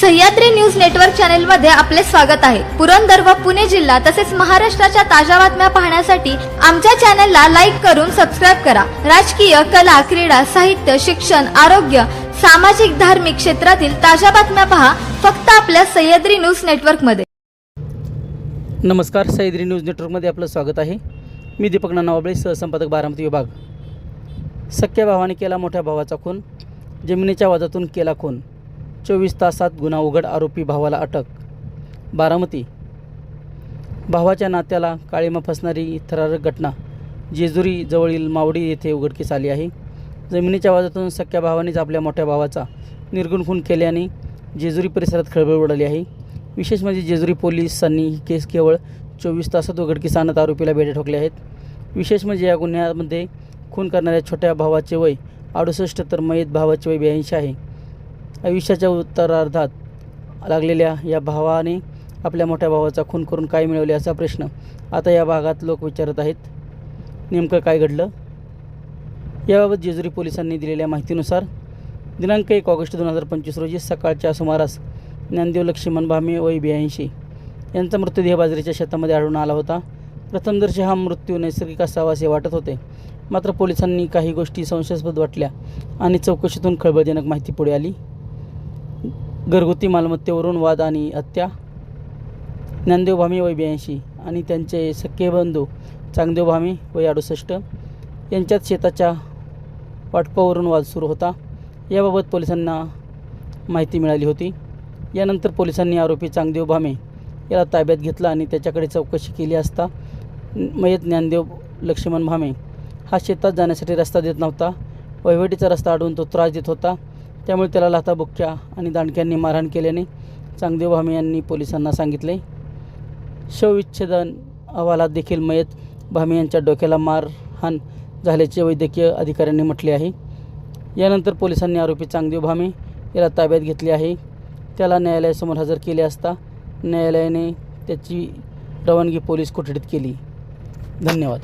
Sahyadri news network चॅनलमध्ये आपले स्वागत आहे. पुरंदर व पुणे जिल्हा तसेच महाराष्ट्राच्या ताज्या बातम्या पाहण्यासाठी आमच्या चॅनलला लाईक करून सबस्क्राईब करा. राजकीय कला क्रीडा साहित्य शिक्षण आरोग्य सामाजिक धार्मिक क्षेत्रातील ताज्या बातम्या पहा फक्त आपल्या सह्याद्री न्यूज नेटवर्कमध्ये नमस्कार सह्याद्री न्यूज नेटवर्कमध्ये आपलं स्वागत आहे. मी दीपक नानावाबळे सहसंपादक बारामती विभाग. सख्या भावाने केला मोठ्या भावाचा खून. जमिनीच्या वादातून केला खून. चोवीस तासात गुन्हा उघड आरोपी भावाला अटक. बारामती. भावाच्या नात्याला काळीमा फसणारी थरारक घटना. जेजुरी जवळील मावडी येथे उघडकीस आली आहे. जमिनीच्या वादातून सख्या भावानेच आपल्या मोठ्या भावाचा निर्गुण खून केल्याने जेजुरी परिसरात खळबळ उडाली आहे. विशेष म्हणजे जेजुरी पोलिसांनी ही केस केवळ चोवीस तासात उघडकीस आणत आरोपीला बेड्या ठोकले आहेत. विशेष म्हणजे या गुन्ह्यामध्ये खून करणाऱ्या छोट्या भावाचे वय अडुसष्ट तर मयत भावाचे वय ब्याऐंशी आहे. आयुष्याच्या उत्तरार्धात लागलेल्या या भावाने आपल्या मोठ्या भावाचा खून करून काय मिळवले असा प्रश्न आता या भागात लोक विचारत आहेत. नेमकं काय घडलं? याबाबत जेजुरी पोलिसांनी दिलेल्या माहितीनुसार दिनांक एक ऑगस्ट दोन हजार पंचवीस रोजी सकाळच्या सुमारास ज्ञानदेव लक्ष्मण भामे वय ब्याऐंशी यांचा मृतदेह बाजरीच्या शेतामध्ये आढळून आला होता. प्रथमदर्शी हा मृत्यू नैसर्गिक असावा असे वाटत होते. मात्र पोलिसांनी काही गोष्टी संशयास्पद वाटल्या आणि चौकशीतून खळबळजनक माहिती पुढे आली. घरगुती मालमत्तेवरून वाद आणि हत्या. ज्ञानदेव भामे वय ब्याऐंशी आणि त्यांचे सख्खे बंधू चांगदेव भामे वय अडुसष्ट यांच्यात शेताच्या वाटपावरून वाद सुरू होता. याबाबत पोलिसांना माहिती मिळाली होती. यानंतर पोलिसांनी आरोपी चांगदेव भामे याला ताब्यात घेतला आणि त्याच्याकडे चौकशी केली असता मयत ज्ञानदेव लक्ष्मण भामे हा शेतात जाण्यासाठी रस्ता देत नव्हता. वहिवटीचा रस्ता अडवून तो त्रास देत होता. त्यामुळे त्याला लाथाबुक्क्या आणि दांडक्यांनी मारहाण केल्याने चांगदेव भामे यांनी पोलिसांना सांगितले. शवविच्छेदन अहवालात देखील मयत भामे यांच्या डोक्याला मारहाण झाल्याचे वैद्यकीय अधिकाऱ्यांनी म्हटले आहे. यानंतर पोलिसांनी आरोपी चांगदेव भामे याला ताब्यात घेतले आहे. त्याला न्यायालयासमोर हजर केले असता न्यायालयाने त्याची रवानगी पोलीस कोठडीत केली. धन्यवाद.